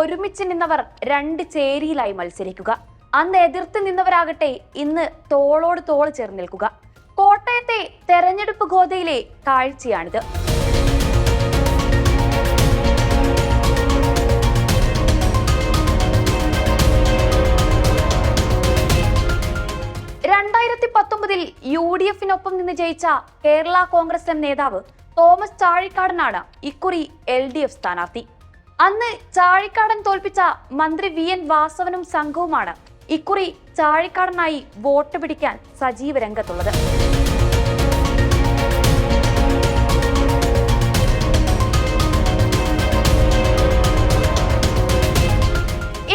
ഒരുമിച്ച് നിന്നവർ രണ്ട് ചേരിയിലായി മത്സരിക്കുക. അന്ന് എതിർത്ത് നിന്നവരാകട്ടെ ഇന്ന് തോളോട് തോൾ ചേർന്ന് നിൽക്കുക. കോട്ടയത്തെ തെരഞ്ഞെടുപ്പ് ഗോതയിലെ കാഴ്ചയാണിത് രണ്ടായിരത്തി പത്തൊമ്പതിൽ യു ഡി എഫിനൊപ്പം നിന്ന് ജയിച്ച കേരള കോൺഗ്രസ് എം നേതാവ് തോമസ് ചാഴിക്കാടനാണ് ഇക്കുറി എൽ ഡി എഫ് സ്ഥാനാർത്ഥി. അന്ന് ചാഴിക്കാടൻ തോൽപ്പിച്ച മന്ത്രി വി എൻ വാസവനും സംഘവുമാണ് ഇക്കുറി ചാഴിക്കാടനായി വോട്ട് പിടിക്കാൻ സജീവ രംഗത്തുള്ളത്.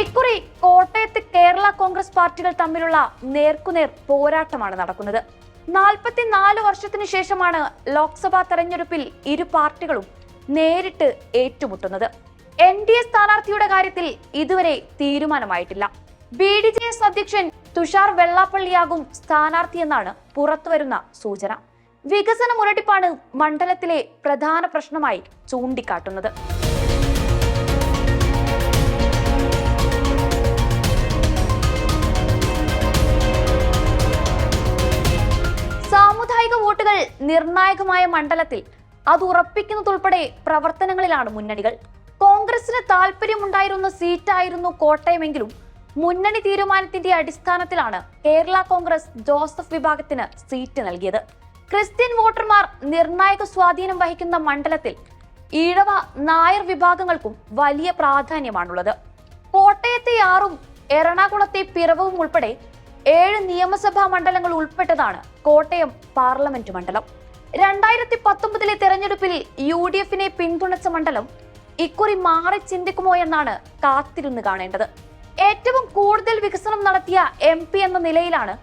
ഇക്കുറി കോട്ടയത്ത് കേരള കോൺഗ്രസ് പാർട്ടികൾ തമ്മിലുള്ള നേർക്കുനേർ പോരാട്ടമാണ് നടക്കുന്നത്. നാൽപ്പത്തിനാല് വർഷത്തിനു ശേഷമാണ് ലോക്സഭാ തെരഞ്ഞെടുപ്പിൽ ഇരു പാർട്ടികളും നേരിട്ട് ഏറ്റുമുട്ടുന്നത്. എൻ ഡി എ സ്ഥാനാർത്ഥിയുടെ കാര്യത്തിൽ ഇതുവരെ തീരുമാനമായിട്ടില്ല. ബി ഡി ജെ എസ് അധ്യക്ഷൻ തുഷാർ വെള്ളാപ്പള്ളിയാകും സ്ഥാനാർത്ഥിയെന്നാണ് പുറത്തുവരുന്ന സൂചന. വികസന മുരടിപ്പാണ് മണ്ഡലത്തിലെ പ്രധാന പ്രശ്നമായി ചൂണ്ടിക്കാട്ടുന്നത്. സാമുദായിക വോട്ടുകൾ നിർണായകമായ മണ്ഡലത്തിൽ അത് ഉറപ്പിക്കുന്നതുൾപ്പെടെ പ്രവർത്തനങ്ങളിലാണ് മുന്നണികൾ. കോൺഗ്രസിന് താല്പര്യമുണ്ടായിരുന്ന സീറ്റായിരുന്നു കോട്ടയമെങ്കിലും മുന്നണി തീരുമാനത്തിന്റെ അടിസ്ഥാനത്തിലാണ് കേരള കോൺഗ്രസ് ജോസഫ് വിഭാഗത്തിന് സീറ്റ് നൽകിയത്. ക്രിസ്ത്യൻ വോട്ടർമാർ നിർണായക സ്വാധീനം വഹിക്കുന്ന മണ്ഡലത്തിൽ ഈഴവ നായർ വിഭാഗങ്ങൾക്കും വലിയ പ്രാധാന്യമാണുള്ളത്. കോട്ടയത്തെ ആറും എറണാകുളത്തെ പിറവവും ഉൾപ്പെടെ ഏഴ് നിയമസഭാ മണ്ഡലങ്ങൾ ഉൾപ്പെട്ടതാണ് കോട്ടയം പാർലമെന്റ് മണ്ഡലം. രണ്ടായിരത്തി പത്തൊമ്പതിലെ തെരഞ്ഞെടുപ്പിൽ യു ഡി എഫിനെ പിന്തുണച്ച മണ്ഡലം ഇക്കുറി മാറി ചിന്തിക്കുമോ എന്നാണ് കാത്തിരുന്ന് കാണേണ്ടത്. ഏറ്റവും കൂടുതൽ വികസനം നടത്തിയ എം പി എന്ന നിലയിലാണ്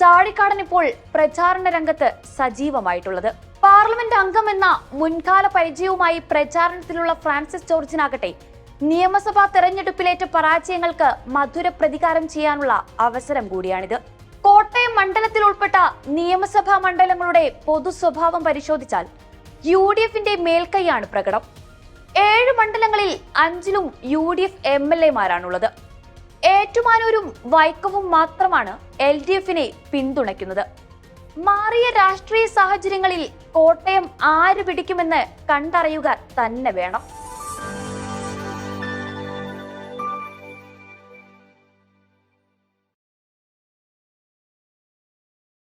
ചാഴിക്കാടൻ ഇപ്പോൾ പ്രചാരണ രംഗത്ത് സജീവമായിട്ടുള്ളത്. പാർലമെന്റ് അംഗം എന്ന മുൻകാല പരിചയവുമായി പ്രചാരണത്തിലുള്ള ഫ്രാൻസിസ് ജോർജിനാകട്ടെ നിയമസഭാ തെരഞ്ഞെടുപ്പിലേറ്റ പരാജയങ്ങൾക്ക് മധുര പ്രതികാരം ചെയ്യാനുള്ള അവസരം കൂടിയാണിത്. കോട്ടയം മണ്ഡലത്തിൽ ഉൾപ്പെട്ട നിയമസഭാ മണ്ഡലങ്ങളുടെ പൊതു സ്വഭാവം പരിശോധിച്ചാൽ യു ഡി എഫിന്റെ മേൽക്കൈയാണ് പ്രകടം. ഏഴ് മണ്ഡലങ്ങളിൽ അഞ്ചിലും U D F M L എമാരാണുള്ളത്. ഏറ്റുമാനൂരും വൈക്കവും മാത്രമാണ് എൽ ഡി എഫിനെ പിന്തുണയ്ക്കുന്നത്. മാറിയ രാഷ്ട്രീയ സാഹചര്യങ്ങളിൽ കോട്ടയം ആര് പിടിക്കുമെന്ന് കണ്ടറിയുക തന്നെ വേണം.